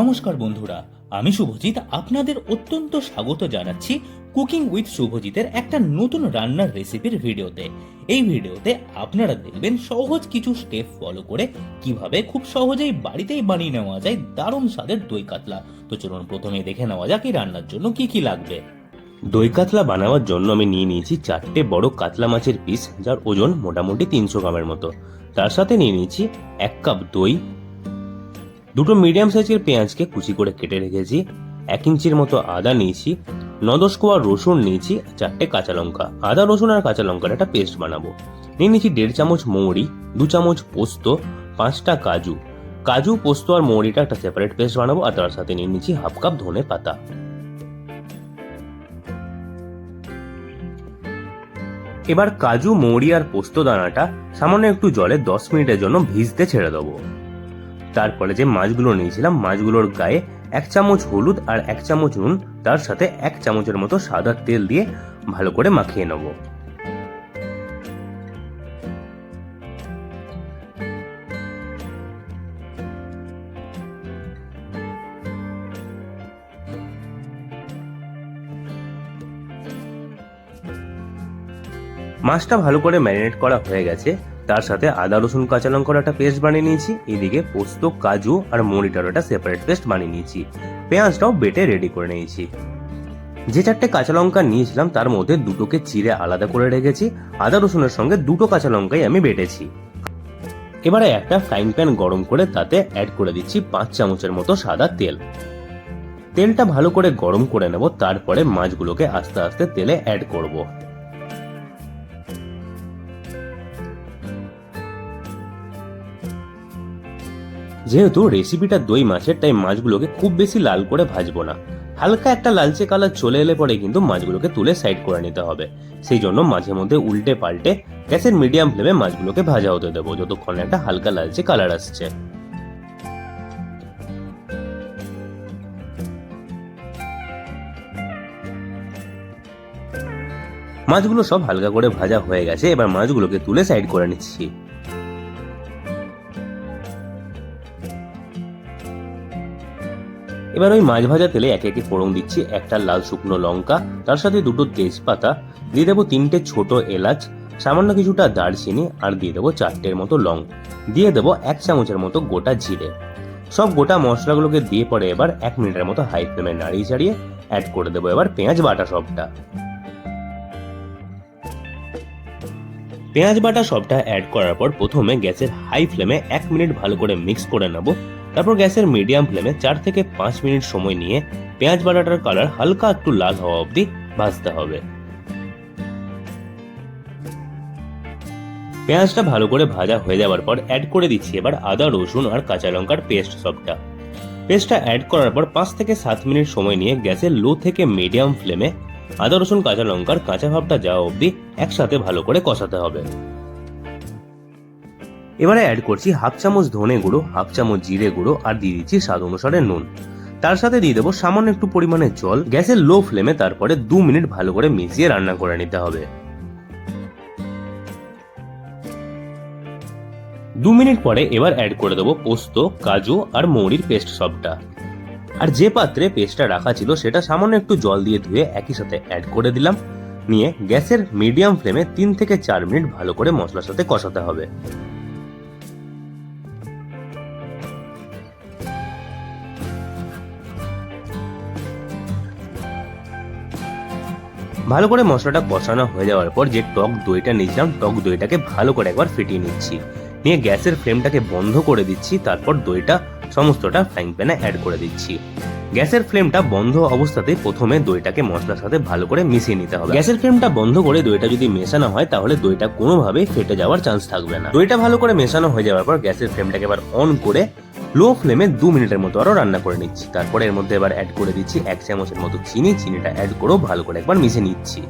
নমস্কার বন্ধুরা, আমি শুভজিৎ, আপনাদের অত্যন্ত স্বাগত জানাচ্ছি কুকিং উইথ শুভজিতের একটা নতুন রান্নার রেসিপির ভিডিওতে। এই ভিডিওতে আপনারা দেখবেন সহজ কিছু স্টেপ ফলো করে কীভাবে খুব সহজেই বাড়িতেই বানিয়ে নেওয়া যায় দারুণ স্বাদের দই কাতলা। তো চলুন প্রথমে দেখে নেওয়া যাক এই রান্নার জন্য কি কি লাগবে। দই কাতলা বানাবার জন্য আমি নিয়ে নিয়েছি চারটে বড় কাতলা মাছের পিস যার ওজন মোটামুটি তিনশো গ্রামের মতো। তার সাথে নিয়ে নিয়েছি এক কাপ দই দুটো মিডিয়াম সাইজের পেঁয়াজকে কুচি করে কেটে রেখেছি। এক ইঞ্চির মতো আদা নিয়েছি নদশ কোয়া রসুন নিয়েছি, চারটে কাঁচা লঙ্কা। আদা, রসুন আর কাঁচা লঙ্কার একটা পেস্ট বানাবো। নিয়ে নিয়েছি দেড় চামচ মৌরি, দু চামচ পোস্ত, পাঁচটা কাজু। কাজু, পোস্ত আর মৌরিটা একটা সেপারেট পেস্ট বানাবো আর তার সাথে নিয়ে নিয়েছি হাফ কাপ ধনে পাতা। এবার কাজু, মৌরি আর পোস্ত দানাটা সামান্য একটু জলে দশ মিনিটের জন্য ভিজতে ছেড়ে দেবো। তারপরে যে মাছগুলো নিয়েছিলাম। মাছগুলোর গায়ে এক চামচ হলুদ আর এক চামচ নুন, তার সাথে এক চামচের মতো সাদা তেল দিয়ে ভালো করে মাখিয়ে নেব। মাছটা ভালো করে ম্যারিনেট করা হয়ে গেছে। তার সাথে আদা, রসুন, কাঁচা লঙ্কার একটা পেস্ট বানিয়ে নিয়েছি। এদিকে পোস্ত, কাজু আর মরিটার একটা সেপারেট পেস্ট বানিয়ে নিয়েছি। পেঁয়াজটাও বেটে রেডি করে নিয়েছি। যে চারটে কাঁচা লঙ্কা নিয়েছিলাম, তার মধ্যে দুটোকে চিড়ে আলাদা করে রেখেছি। আদা, রসুনের সঙ্গে দুটো কাঁচা লঙ্কাই আমি বেটেছি। এবারে একটা ফ্রাইং প্যান গরম করে তাতে অ্যাড করে দিচ্ছি পাঁচ চামচের মতো সাদা তেল। তেলটা ভালো করে গরম করে নেব, তারপরে মাছগুলোকে আস্তে আস্তে তেলে অ্যাড করব। যেহেতু রেসিপিটা দই মাছের তাই মাছগুলোকে খুব বেশি লাল করে ভাজবো না। হালকা একটা লালচে কালার চলে এলে পরে কিন্তু মাছগুলোকে তুলে সাইড করে নিতে হবে। সেই জন্য মাঝে মধ্যে উল্টে পাল্টে গ্যাসের মিডিয়াম ফ্লেমে মাছগুলোকে ভাজা হতে দেবো, যতক্ষণ একটা হালকা লালচে কালার আসছে। মাছগুলো সব হালকা করে ভাজা হয়ে গেছে, এবার মাছগুলোকে তুলে সাইড করে নিচ্ছি। এবার ওই মাছ ভাজা তেলে একে একে ফোড়ন দিচ্ছি একটা লাল শুকনো লঙ্কা, তার সাথে দুটো তেজপাতা, দিয়ে দেবো তিনটে ছোট এলাচ, সামান্য কিছুটা দারচিনি আর দিয়ে দেবো চারটের মতো লং, দিয়ে দেবো এক চামচের মতো গোটা জিরে। সব গোটা মশলাগুলোকে দিয়ে পরে এবার এক মিনিটের মতো হাই ফ্লেমে নাড়িয়ে চাড়িয়ে অ্যাড করে দেবো এবার পেঁয়াজ বাটা সবটা। পেঁয়াজ বাটা সবটা অ্যাড করার পর প্রথমে গ্যাসের হাই ফ্লেমে এক মিনিট ভালো করে মিক্স করে নেব। তারপর গ্যাসের মিডিয়াম ফ্লেমে চার থেকে পাঁচ মিনিট সময় নিয়ে পেঁয়াজ বাটাটার কালার হালকা একটু লাল হওয়া অবধি ভাজতে হবে। পেঁয়াজটা ভালো করে ভাজা হয়ে যাওয়ার পর অ্যাড করে দিচ্ছি এবার আদা, রসুন আর কাঁচা লঙ্কার পেস্ট সবটা। পেস্টটা অ্যাড করার পর পাঁচ থেকে সাত মিনিট সময় নিয়ে গ্যাসের লো থেকে মিডিয়াম ফ্লেমে আদা, রসুন, কাঁচা লঙ্কার কাঁচা ভাবটা যাওয়া অবধি একসাথে ভালো করে কষাতে হবে। এবারে অ্যাড করছি হাফ চামচ ধনে গুঁড়ো হাফ চামচ জিরে গুঁড়ো আর দিয়ে দিচ্ছি স্বাদ অনুসারে নুন। তার সাথে দিয়ে দেবো সামান্য একটু পরিমাণে জল। গ্যাসের লো ফ্লেমে তারপরে দু মিনিট ভালো করে মিশিয়ে রান্না করে নিতে হবে। দু মিনিট পরে এবার অ্যাড করে দেবো পোস্ত, কাজু আর মৌরির পেস্ট সবটা। আর যে পাত্রে পেস্টটা রাখা ছিল সেটা সামান্য একটু জল দিয়ে ধুয়ে একই সাথে অ্যাড করে দিলাম। নিয়ে গ্যাসের মিডিয়াম ফ্লেমে তিন থেকে চার মিনিট ভালো করে মশলার সাথে কষাতে হবে। ভালো করে মশলাটা কষানো হয়ে যাওয়ার পর যে টক দইটা নিয়েছিলাম, টক দইটাকে ভালো করে একবার ফিটিয়ে নিচ্ছি। নিয়ে গ্যাসের ফ্লেমটাকে বন্ধ করে দিচ্ছি, তারপর দইটা সমস্তটা ফ্রাইং প্যানে অ্যাড করে দিচ্ছি। গ্যাসের ফ্লেমটা বন্ধ অবস্থাতে প্রথমে দইটাকে মশলার সাথে ভালো করে মিশিয়ে নিতে হবে। গ্যাসের ফ্লেমটা বন্ধ করে দইটা যদি মেশানো হয়, তাহলে দইটা কোনোভাবেই ফেটে যাওয়ার চান্স থাকবে না। দইটা ভালো করে মেশানো হয়ে যাওয়ার পর গ্যাসের ফ্লেমটাকে এবার অন করে লো ফ্লেমে দু মিনিটের মতো আরও রান্না করে নিচ্ছি। তারপরে এর মধ্যে এবার অ্যাড করে দিচ্ছি এক চামচের মতো চিনি। চিনিটা অ্যাড করেও ভালো করে একবার মিশে নিচ্ছি।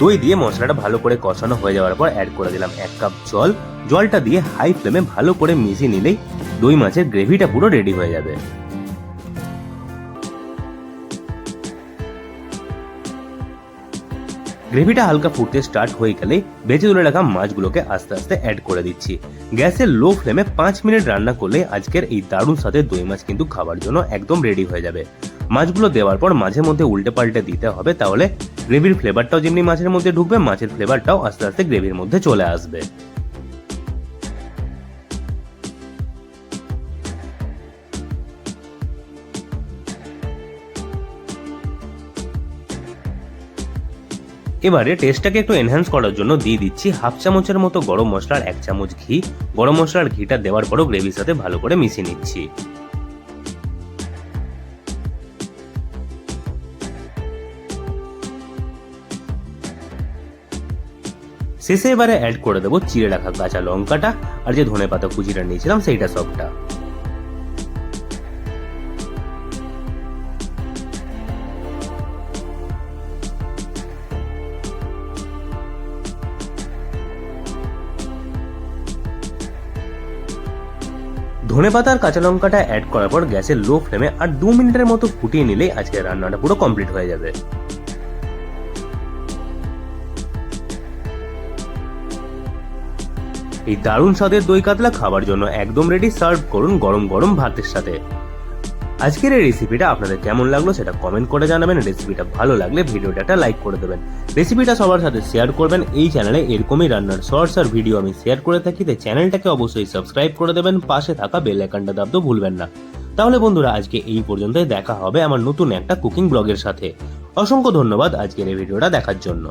দই দিয়ে মশলাটা ভালো করে কষানো হয়ে যাওয়ার পর অ্যাড করে দিলাম এক কাপ জল। জলটা দিয়ে হাই ফ্লেমে ভালো করে মিশিয়ে নিলেই দই মাছের গ্রেভিটা পুরো রেডি হয়ে যাবে। গ্রেভিটা হালকা ফুটতে স্টার্ট হয়ে গেলে বেঁচে তুলে রাখা মাছগুলোকে আস্তে আস্তে অ্যাড করে দিচ্ছি। গ্যাসের লো ফ্লেমে পাঁচ মিনিট রান্না করলে আজকের এই দারুণ সাথে দই মাছ কিন্তু খাবার জন্য একদম রেডি হয়ে যাবে। মাছগুলো দেওয়ার পর মাঝে মধ্যে উল্টে পাল্টে দিতে হবে, তাহলে গ্রেভির ফ্লেভারটাও যেমনি মাছের মধ্যে ঢুকবে, মাছের ফ্লেভারটাও আস্তে আস্তে গ্রেভির মধ্যে চলে আসবে। এবারে টেস্টটাকে একটু এনহ্যান্স করার জন্য দিয়ে দিচ্ছি হাফ চামচের মতো গরম মশলার এক চামচ ঘি। গরম মশলার ঘিটা দেওয়ার পরও গ্রেভির সাথে ভালো করে মিশিয়ে নিচ্ছি। শেষে এবারে অ্যাড করে দেবো চিড়ে রাখা কাঁচা লঙ্কাটা আর যে ধনে পাতা কুচিটা নিয়েছিলাম সেইটা সবটা। ধনে পাতা আর কাঁচা লঙ্কাটা অ্যাড করার পর গ্যাসের লো ফ্লেমে আর দু মিনিটের মতো ফুটিয়ে নিলেই আজকে রান্নাটা পুরো কমপ্লিট হয়ে যাবে। এই দারুণ স্বাদের দই কাতলা খাবার জন্য একদম রেডি সার্ভ করুন গরম গরম ভাতের সাথে। আজকের এই রেসিপিটা আপনাদের কেমন লাগল সেটা কমেন্ট করে জানাবেন। রেসিপিটা ভালো লাগলে ভিডিওটা একটা লাইক করে দেবেন। রেসিপিটা সবার সাথে শেয়ার করবেন। এই চ্যানেলে এরকমই রান্নার শর্টস আর ভিডিও আমি শেয়ার করে থাকি, তাই চ্যানেলটাকে অবশ্যই সাবস্ক্রাইব করে দেবেন। পাশে থাকা বেল আইকনটা দাবতেও ভুলবেন না। তাহলে বন্ধুরা, আজকে এই পর্যন্তই। দেখা হবে আমার নতুন একটা কুকিং ব্লগের সাথে। অসংখ্য ধন্যবাদ আজকের এই ভিডিওটা দেখার জন্য।